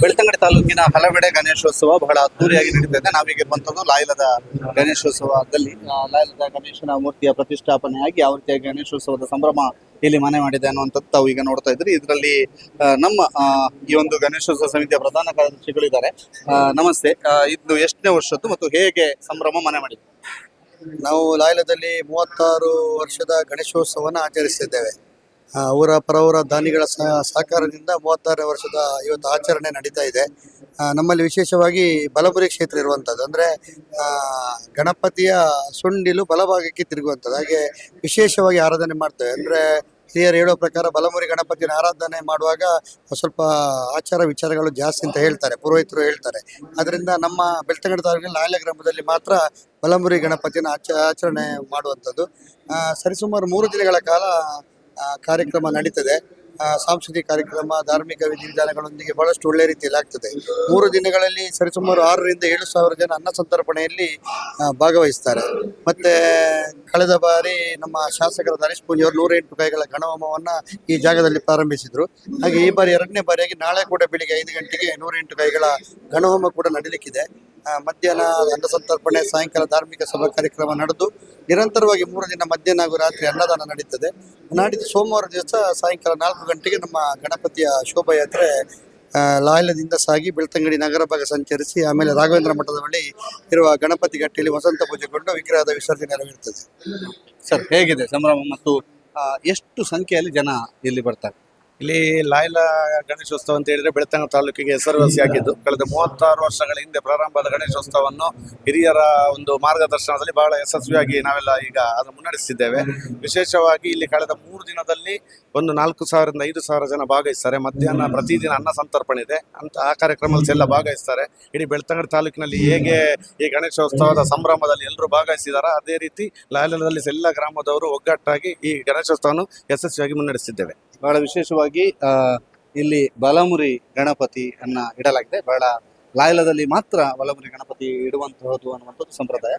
ಬೆಳ್ತಂಗಡಿ ತಾಲೂಕಿನ ಹಲವೆಡೆ ಗಣೇಶೋತ್ಸವ ಬಹಳ ಅದ್ದೂರಿಯಾಗಿ ನಡೀತಾ ಇದೆ. ನಾವೀಗ ಬಂತದ್ದು ಲಾಯಲದ ಗಣೇಶೋತ್ಸವದಲ್ಲಿ. ಲಾಯಲದ ಗಣೇಶನ ಮೂರ್ತಿಯ ಪ್ರತಿಷ್ಠಾಪನೆಯಾಗಿ ಯಾವ ರೀತಿಯಾಗಿ ಗಣೇಶೋತ್ಸವದ ಸಂಭ್ರಮ ಇಲ್ಲಿ ಮನೆ ಮಾಡಿದೆ ಅನ್ನುವಂಥದ್ದು ತಾವು ಈಗ ನೋಡ್ತಾ ಇದ್ರಿ. ಇದರಲ್ಲಿ ನಮ್ಮ ಈ ಒಂದು ಗಣೇಶೋತ್ಸವ ಸಮಿತಿಯ ಪ್ರಧಾನ ಕಾರ್ಯದರ್ಶಿಗಳಿದ್ದಾರೆ. ನಮಸ್ತೆ. ಇದು ಎಷ್ಟನೇ ವರ್ಷದ್ದು ಮತ್ತು ಹೇಗೆ ಸಂಭ್ರಮ ಮನೆ ಮಾಡಿದೆ? ನಾವು ಲಾಯಲದಲ್ಲಿ ಮೂವತ್ತಾರು ವರ್ಷದ ಗಣೇಶೋತ್ಸವನ ಆಚರಿಸಿದ್ದೇವೆ. ಅವರ ಪರವರ ದಾನಿಗಳ ಸಹ- ಸಹಕಾರದಿಂದ ಮೂವತ್ತಾರನೇ ವರ್ಷದ ಇವತ್ತು ಆಚರಣೆ ನಡೀತಾ ಇದೆ. ನಮ್ಮಲ್ಲಿ ವಿಶೇಷವಾಗಿ ಬಲಪುರಿ ಕ್ಷೇತ್ರ ಇರುವಂಥದ್ದು ಅಂದರೆ ಗಣಪತಿಯ ಸುಂಡಿಲು ಬಲಭಾಗಕ್ಕೆ ತಿರುಗುವಂಥದ್ದು ಹಾಗೆ ವಿಶೇಷವಾಗಿ ಆರಾಧನೆ ಮಾಡ್ತೇವೆ. ಅಂದರೆ, ಹಿರಿಯರು ಹೇಳೋ ಪ್ರಕಾರ ಬಲಮುರಿ ಗಣಪತಿಯನ್ನು ಆರಾಧನೆ ಮಾಡುವಾಗ ಸ್ವಲ್ಪ ಆಚಾರ ವಿಚಾರಗಳು ಜಾಸ್ತಿ ಅಂತ ಹೇಳ್ತಾರೆ. ಪುರೋಹಿತರು ಹೇಳ್ತಾರೆ. ಅದರಿಂದ ನಮ್ಮ ಬೆಳ್ತಂಗಡಿ ತಾಲೂಕಿನ ಲಾಯಲ ಗ್ರಾಮದಲ್ಲಿ ಮಾತ್ರ ಬಲಮುರಿ ಗಣಪತಿಯನ್ನು ಆಚ, ಆಚರಣೆ ಮಾಡುವಂಥದ್ದು ಸರಿಸುಮಾರು ಮೂರು ದಿನಗಳ ಕಾಲ ಕಾರ್ಯಕ್ರಮ ನಡೀತದೆ. ಸಾಂಸ್ಕೃತಿಕ ಕಾರ್ಯಕ್ರಮ, ಧಾರ್ಮಿಕ ವಿಧಿವಿಧಾನಗಳೊಂದಿಗೆ ಬಹಳಷ್ಟು ಒಳ್ಳೆ ರೀತಿಯಲ್ಲಿ ಆಗ್ತದೆ. ಮೂರು ದಿನಗಳಲ್ಲಿ ಸರಿಸುಮಾರು ಆರರಿಂದ ಏಳು ಸಾವಿರ ಜನ ಅನ್ನ ಸಂತರ್ಪಣೆಯಲ್ಲಿ ಭಾಗವಹಿಸ್ತಾರೆ. ಮತ್ತೆ ಕಳೆದ ಬಾರಿ ನಮ್ಮ ಶಾಸಕರ ಹರೀಶ್ ಪೂಜೆ ಅವರು ನೂರೆಂಟು ಕೈಗಳ ಗಣಹೋಮವನ್ನ ಈ ಜಾಗದಲ್ಲಿ ಪ್ರಾರಂಭಿಸಿದ್ರು. ಹಾಗೆ ಈ ಬಾರಿ ಎರಡನೇ ಬಾರಿಯಾಗಿ ನಾಳೆ ಕೂಡ ಬೆಳಿಗ್ಗೆ ಐದು ಗಂಟೆಗೆ ನೂರೆಂಟು ಕೈಗಳ ಗಣಹೋಮ ಕೂಡ ನಡೀಲಿಕ್ಕಿದೆ. ಮಧ್ಯಾಹ್ನ ಅನ್ನ ಸಂತರ್ಪಣೆ, ಸಾಯಂಕಾಲ ಧಾರ್ಮಿಕ ಸಭಾ ಕಾರ್ಯಕ್ರಮ ನಡೆದು ನಿರಂತರವಾಗಿ ಮೂರು ದಿನ ಮಧ್ಯಾಹ್ನ ಹಾಗೂ ರಾತ್ರಿ ಅನ್ನದಾನ ನಡೀತದೆ. ನಾಡಿದ್ದು ಸೋಮವಾರ ದಿವಸ ಸಾಯಂಕಾಲ ನಾಲ್ಕು ಗಂಟೆಗೆ ನಮ್ಮ ಗಣಪತಿಯ ಶೋಭಾಯಾತ್ರೆ ಲಾಯಲದಿಂದ ಸಾಗಿ ಬೆಳ್ತಂಗಡಿ ನಗರ ಭಾಗ ಸಂಚರಿಸಿ ಆಮೇಲೆ ರಾಘವೇಂದ್ರ ಮಠದ ಬಳಿ ಇರುವ ಗಣಪತಿ ಗಟ್ಟಿಯಲ್ಲಿ ವಸಂತ ಪೂಜೆಗೊಂಡು ವಿಗ್ರಹದ ವಿಸರ್ಜನೆ ನೆರವೇರುತ್ತದೆ ಸರ್, ಹೇಗಿದೆ ಸಂಭ್ರಮ ಮತ್ತು ಎಷ್ಟು ಸಂಖ್ಯೆಯಲ್ಲಿ ಜನ ಇಲ್ಲಿ ಬರ್ತಾರೆ? ಇಲ್ಲಿ ಲಾಯ್ಲ ಗಣೇಶೋತ್ಸವ ಅಂತ ಹೇಳಿದ್ರೆ ಬೆಳತಂಗ ತಾಲೂಕಿಗೆ ಹೆಸರುವಾಸಿಯಾಗಿದ್ದು ಕಳೆದ ಮೂವತ್ತಾರು ವರ್ಷಗಳ ಹಿಂದೆ ಪ್ರಾರಂಭದ ಗಣೇಶೋತ್ಸವವನ್ನು ಹಿರಿಯರ ಒಂದು ಮಾರ್ಗದರ್ಶನದಲ್ಲಿ ಬಹಳ ಯಶಸ್ವಿಯಾಗಿ ನಾವೆಲ್ಲ ಈಗ ಅದನ್ನು ಮುನ್ನಡೆಸಿದ್ದೇವೆ ವಿಶೇಷವಾಗಿ ಇಲ್ಲಿ ಕಳೆದ ಮೂರು ದಿನದಲ್ಲಿ ಒಂದು ನಾಲ್ಕು ಸಾವಿರದಿಂದ ಐದು ಸಾವಿರ ಜನ ಭಾಗವಹಿಸ್ತಾರೆ. ಮಧ್ಯಾಹ್ನ ಪ್ರತಿದಿನ ಅನ್ನ ಸಂತರ್ಪಣೆ ಇದೆ. ಅಂತ ಆ ಕಾರ್ಯಕ್ರಮದಲ್ಲಿ ಎಲ್ಲ ಭಾಗವಹಿಸ್ತಾರೆ. ಇಡೀ ಬೆಳ್ತಂಗಡಿ ತಾಲೂಕಿನಲ್ಲಿ ಹೇಗೆ ಈ ಗಣೇಶೋತ್ಸವದ ಸಂಭ್ರಮದಲ್ಲಿ ಎಲ್ಲರೂ ಭಾಗವಹಿಸಿದಾರ ಅದೇ ರೀತಿ ಲಾಯಲದಲ್ಲಿ ಎಲ್ಲ ಗ್ರಾಮದವರು ಒಗ್ಗಟ್ಟಾಗಿ ಈ ಗಣೇಶೋತ್ಸವವನ್ನು ಯಶಸ್ವಿಯಾಗಿ ಮುನ್ನಡೆಸಿದ್ದೇವೆ ಬಹಳ ವಿಶೇಷವಾಗಿ ಆ, ಇಲ್ಲಿ ಬಲಮುರಿ ಗಣಪತಿ ಅನ್ನ ಇಡಲಾಗಿದೆ. ಬಹಳ ಲಾಯಲದಲ್ಲಿ ಮಾತ್ರ ಬಲಮುರಿ ಗಣಪತಿ ಇಡುವಂತಹದ್ದು ಅನ್ನುವಂಥದ್ದು ಸಂಪ್ರದಾಯ.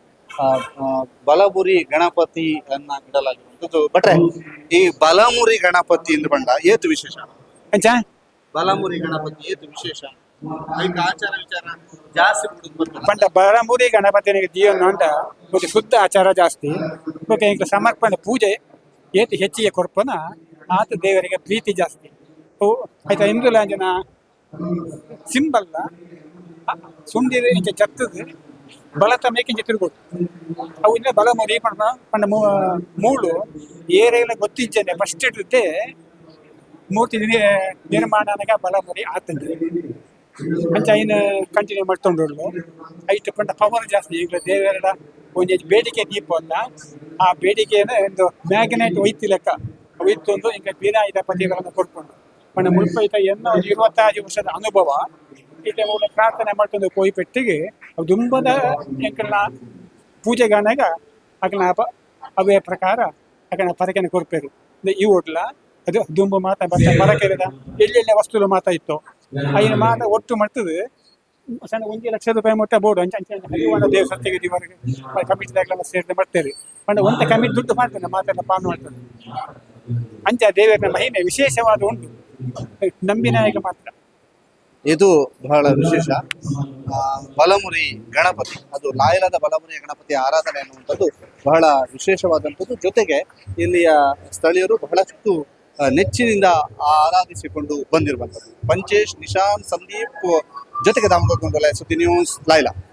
ಬಲಮುರಿ ಗಣಪತಿ ಅನ್ನ ಇಡಲಾಗಿರುವಂಥದ್ದು. ಬಟ್ರೆ ಈ ಬಲಮುರಿ ಗಣಪತಿ ಎಂದು ಬಂಡ ಏತು ವಿಶೇಷ? ಬಲಮುರಿ ಗಣಪತಿ ಏತು ವಿಶೇಷ? ಬಲಮುರಿ ಆಚಾರ ವಿಚಾರ ಜಾಸ್ತಿ. ಪಂಡ ಬರಮೂರಿ ಗಣಪತಿನಿಗೆ ಜೀವನ ಉಂಟ ಒಂದು ಶುದ್ಧ ಆಚಾರ ಜಾಸ್ತಿ. ಮತ್ತೆ ಈಗ ಸಮರ್ಪಣೆ ಪೂಜೆ ಏತು ಹೆಚ್ಚಿಗೆ ಕೊರ್ಪನ ಆತ ದೇವರಿಗೆ ಪ್ರೀತಿ ಜಾಸ್ತಿ. ಆಯ್ತಾ ಇಂದುಲಾಂಜನ ಸಿಂಬಲ್ ಸುಂಡಿದ ಇಂಚ ಚತ್ತದು ಬಲತ ಮೇಕಿಂಚ ತಿರುಗೋದು. ಅವು ಇನ್ನ ಬಲ ಮರಿ ಪಂಡ ಪಂಡ ಮೂಳು ಏರೆಲ್ಲ ಗೊತ್ತಿಂಚನೆ. ಫಸ್ಟ್ ಇಟ್ಟಿದ್ದೆ ಮೂರ್ತಿ ನಿರ್ಮಾಣನಗ ಬಲ ಮರಿ ಆತಂದ್ರೆ. ಅಂಚ ಐನ ಕಂಟಿನ್ಯೂ ಮಾಡ್ತೊಂಡ್ರು ಐಟ್ ಪಂಡ ಪವರ್ ಜಾಸ್ತಿ. ಈಗ ದೇವರ ಒಂಜಿ ಬೇಡಿಕೆ ದೀಪ ಅಂತ. ಆ ಬೇಡಿಕೆಯನ್ನು ಒಂದು ಮ್ಯಾಗ್ನೆಟ್ ಒಯ್ತಿ ಲೆಕ್ಕ. ಒಯ್ತೊಂದು ಈಗ ಬೀರಾಯುಧ ಪದ್ಯಗಳನ್ನು ಕೊಟ್ಕೊಂಡು. ಮುಲ್ಪ ಎನ್ನ ಒಂದು ಇರುವತ್ತಾರು ವರ್ಷದ ಅನುಭವ ಈತ ಮೂಲ ಪ್ರಾರ್ಥನೆ ಮಾಡ್ತೊಂದು ಕೋಯಿ ಪೆಟ್ಟಿಗೆ ಅವು ದುಂಬದ ಎಂಕಲ್ನ ಪೂಜೆಗಾನಾಗ ಅಕಲ್ನ ಅಪ ಅವೇ ಪ್ರಕಾರ ಅಕಲ್ನ ಪರಕೆನ ಕೊರ್ಪೇರು. ಈ ಹೋಟ್ಲ, ಅದು ದುಂಬು ಮಾತ ಬರ್ತ ಪರಕೆರದ ಎಲ್ಲೆಲ್ಲ ವಸ್ತುಲು ಮಾತ ಇತ್ತು. ಐನ ಮಾತ ಒಟ್ಟು ಮಾಡ್ತದೆ. ಸಣ್ಣ ಒಂದು ಲಕ್ಷ ರೂಪಾಯಿ ಮೊಟ್ಟ ಬೋರ್ಡ್ ಅಂಚೆ ಅಂಚೆ ಹರಿವಾಣ ದೇವ ಸತ್ಯಗೆ ದಿವರೆಗೆ ಕಮಿಟಿದಾಗಲೆಲ್ಲ ಸೇರಿದ ಮಾಡ್ತೇವೆ. ಪಂಡ ಒಂದು ಕಮಿಟಿ ದುಡ್ಡು ಮಾಡ್ತೇನೆ, ಮಾತೆಲ್ಲ ಪಾನ್ ಮಾಡ್ತಾನೆ. ಅಂಚ ದೇವರ ಮಹಿಮೆ ವಿಶೇಷವಾದ ಉಂಟು. ನಂಬಿನಾಯಕ ಮಾತ್ರ. ಇದು ಬಹಳ ವಿಶೇಷ. ಬಲಮುರಿ ಗಣಪತಿ. ಅದು ಲಾಯಲದ ಬಲಮುರಿ ಗಣಪತಿ ಆರಾಧನೆ ಅನ್ನುವಂಥದ್ದು ಬಹಳ ವಿಶೇಷವಾದಂಥದ್ದು. ಜೊತೆಗೆ ಇಲ್ಲಿಯ ಸ್ಥಳೀಯರು ಬಹಳಷ್ಟು ನೆಚ್ಚಿನಿಂದ ಆರಾಧಿಸಿಕೊಂಡು ಬಂದಿರುವಂಥದ್ದು. ಪಂಚೇಶ್, ನಿಶಾನ್, ಸಂದೀಪ್, ಜೊತೆಗೆ ದಾಮೋದರ ಗೊಂದಲ ಸುದ್ದಿ ನ್ಯೂಸ್ ಲಾಯ್ಲಾ